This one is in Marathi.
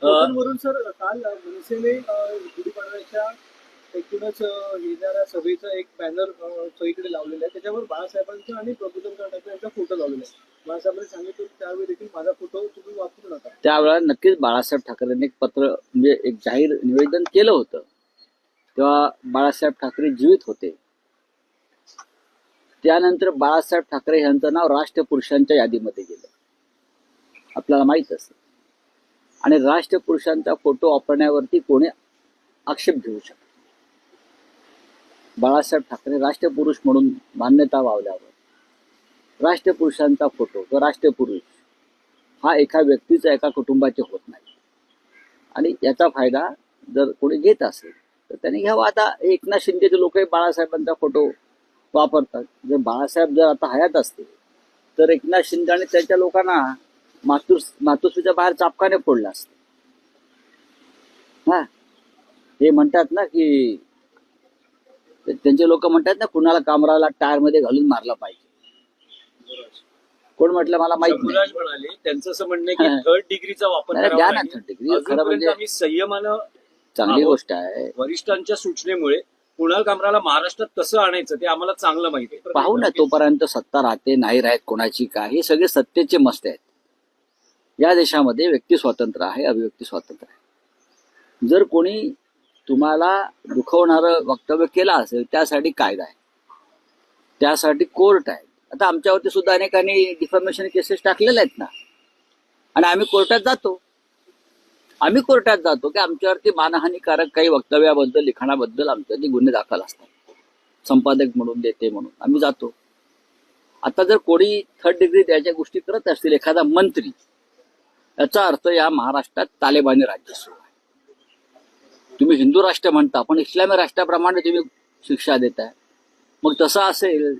कोकणवरून सर काल मनसेने गुढीपाडव्याच्या एकूणच येणाऱ्या सभेचा एक बॅनर सगळीकडे लावलेला आहे. त्याच्यावर बाळासाहेबांचा आणि प्रबोधन ठाकरे यांचा फोटो लावलेला आहे. बाळासाहेबांनी सांगितलं त्यावेळी देखील माझा फोटो तुम्ही वापरू नका. त्यावेळेला नक्कीच बाळासाहेब ठाकरेंनी एक पत्र म्हणजे एक जाहीर निवेदन केलं होतं. तेव्हा बाळासाहेब ठाकरे जीवित होते. त्यानंतर बाळासाहेब ठाकरे यांचं नाव राष्ट्रपुरुषांच्या यादीमध्ये गेलं. आपल्याला माहीत असेल. आणि राष्ट्रपुरुषांचा फोटो वापरण्यावरती कोणी आक्षेप घेऊ शकत बाळासाहेब ठाकरे राष्ट्रपुरुष म्हणून मान्यता वावल्यावर राष्ट्रपुरुषांचा फोटो तो राष्ट्रपुरुष हा एका व्यक्तीचा एका कुटुंबाचे होत नाही. आणि याचा फायदा जर कोणी घेत असेल तर त्यांनी घ्यावा. आता एकनाथ शिंदेचे लोकही बाळासाहेबांचा फोटो वापरतात. जर बाळासाहेब जर आता हयात असते तर एकनाथ शिंदे आणि त्यांच्या लोकांना मातृ मातोश्रीच्या बाहेर चापकाने फोडला असत. हा. ते म्हणतात ना की त्यांचे लोक म्हणतात ना कुणाला कामराला टायरमध्ये घालून मारला पाहिजे. कोण म्हटलं मला माहीत म्हणाले त्यांचं असं म्हणणं. की थर्ड डिग्रीचा वापर द्या ना third degree. खरं म्हणजे- संयमानं चांगली. गोष्ट आहे. वरिष्ठांच्या सूचनेमुळे कुणाल कामराला महाराष्ट्रात कसं आणायचं ते आम्हाला चांगलं माहिती आहे. पाहू ना तोपर्यंत सत्ता राहते नाही राहत कोणाची काय हे सगळे सत्तेचे मस्त आहेत. या देशामध्ये व्यक्ती स्वातंत्र्य आहे अभिव्यक्ती स्वातंत्र्य आहे. जर कोणी तुम्हाला दुखवणारं वक्तव्य केलं असेल त्यासाठी कायदा आहे. त्यासाठी कोर्ट आहे. आता आमच्यावरती सुद्धा अनेकांनी डिफॉर्मेशन केसेस टाकलेल्या आहेत ना. आणि आम्ही कोर्टात जातो. आम्ही कोर्टात जातो की आमच्यावरती मानहानीकारक काही वक्तव्याबद्दल लिखाणाबद्दल आमच्यावरती गुन्हे दाखल असतात. संपादक म्हणून देते म्हणून. आम्ही जातो. आता जर कोणी थर्ड डिग्री द्यायच्या गोष्टी करत असतील एखादा मंत्री याचा अर्थ या महाराष्ट्रात तालेबानी राज्य सुरू आहे. तुम्ही हिंदू राष्ट्र म्हणता पण इस्लामी राष्ट्राप्रमाणे तुम्ही शिक्षा देताय. मग तसं असेल